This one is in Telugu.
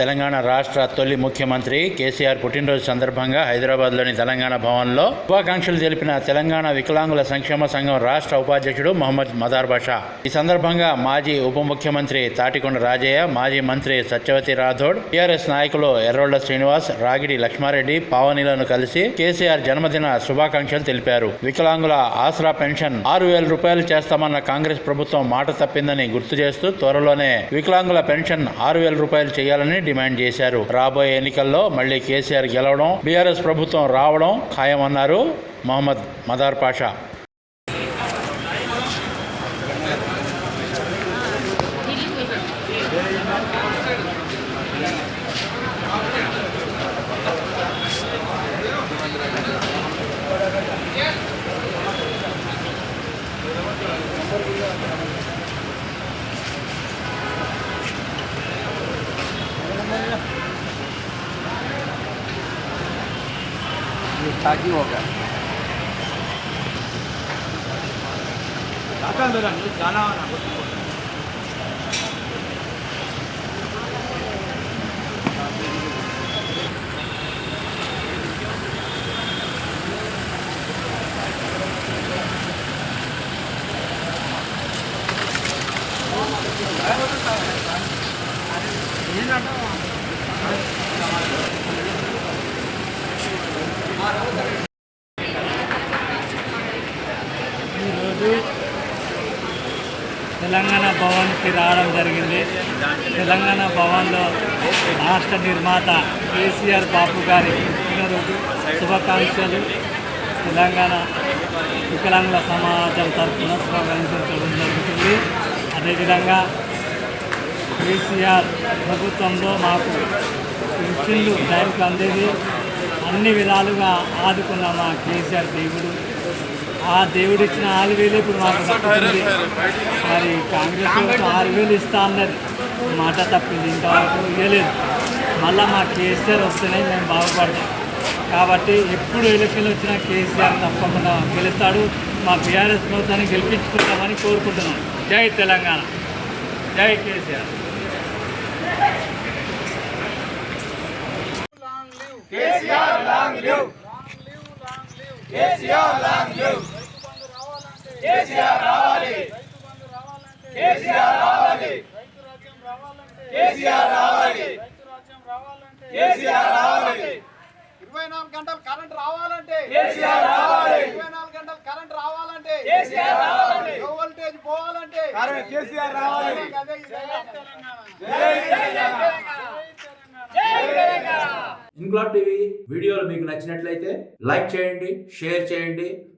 తెలంగాణ రాష్ట్ర తొలి ముఖ్యమంత్రి కేసీఆర్ పుట్టినరోజు సందర్భంగా హైదరాబాద్లోని తెలంగాణ భవన్లో శుభాకాంక్షలు తెలిపిన తెలంగాణ వికలాంగుల సంక్షేమ సంఘం రాష్ట్ర ఉపాధ్యక్షుడు మహమ్మద్ మదార్ బాషా. ఈ సందర్భంగా మాజీ ఉప ముఖ్యమంత్రి తాటికొండ రాజయ్య మాజీ మంత్రి సత్యవతి రాథోడ్ టీఆర్ఎస్ నాయకులు ఎర్రోళ్ళ శ్రీనివాస్ రాగిడి లక్ష్మారెడ్డి పావనిలను కలిసి కేసీఆర్ జన్మదిన శుభాకాంక్షలు తెలిపారు. వికలాంగుల ఆసరా పెన్షన్ ఆరు వేల రూపాయలు చేస్తామన్న కాంగ్రెస్ ప్రభుత్వం మాట తప్పిందని గుర్తు చేస్తూ త్వరలోనే వికలాంగుల పెన్షన్ ఆరు వేల రూపాయలు చేయాలని డిమాండ్ చేశారు. రాబోయే ఎన్నికల్లో మళ్ళీ కేసీఆర్ గెలవడం బీఆర్ఎస్ ప్రభుత్వం రావడం ఖాయమన్నారు మహమ్మద్ మదార్ పాషా. ताकि होगा ఈరోజు తెలంగాణ భవన్కి రావడం జరిగింది. తెలంగాణ భవన్లో రాష్ట్ర నిర్మాత కేసీఆర్ బాబు గారి పుట్టినరోజు శుభాకాంక్షలు. తెలంగాణ వికలాంగుల సమాజం తరఫున శుభాకాంక్షలు జరుగుతుంది. అదేవిధంగా కేసీఆర్ ప్రభుత్వంలో మాకు పెన్షన్లు టైంకి అందేది. అన్ని విధాలుగా ఆదుకున్న మా కేసీఆర్ దేవుడు. ఆ దేవుడు ఇచ్చిన ఆరు వేలు ఇప్పుడు మాకు మరి కాంగ్రెస్ ప్రభుత్వం ఆరు వేలు ఇస్తా అన్నది మాట తప్పింది ఇంతవరకు ఇవ్వలేదు మళ్ళీ మా కేసీఆర్ వస్తేనే మేము బాగుపడతాం. కాబట్టి ఎప్పుడు ఎలక్షన్లు వచ్చినా కేసీఆర్ తప్పకుండా గెలుస్తాడు. మా బీఆర్ఎస్ ప్రభుత్వాన్ని గెలిపించుకుంటామని కోరుకుంటున్నాం. జై తెలంగాణ. జై కేసీఆర్. ఇరవై నాలుగు గంటలు కరెంట్ రావాలంటే. కేసీఆర్ రావాలి. ఇరవై నాలుగు గంటలు కరెంట్ రావాలంటే. కేసీఆర్ రావాలి. లో వోల్టేజ్ పోవాలంటే. కేసీఆర్ రావాలి. తెలంగాణ. టీవీ వీడియోలు మీకు నచ్చినట్లయితే లైక్ చేయండి షేర్ చేయండి.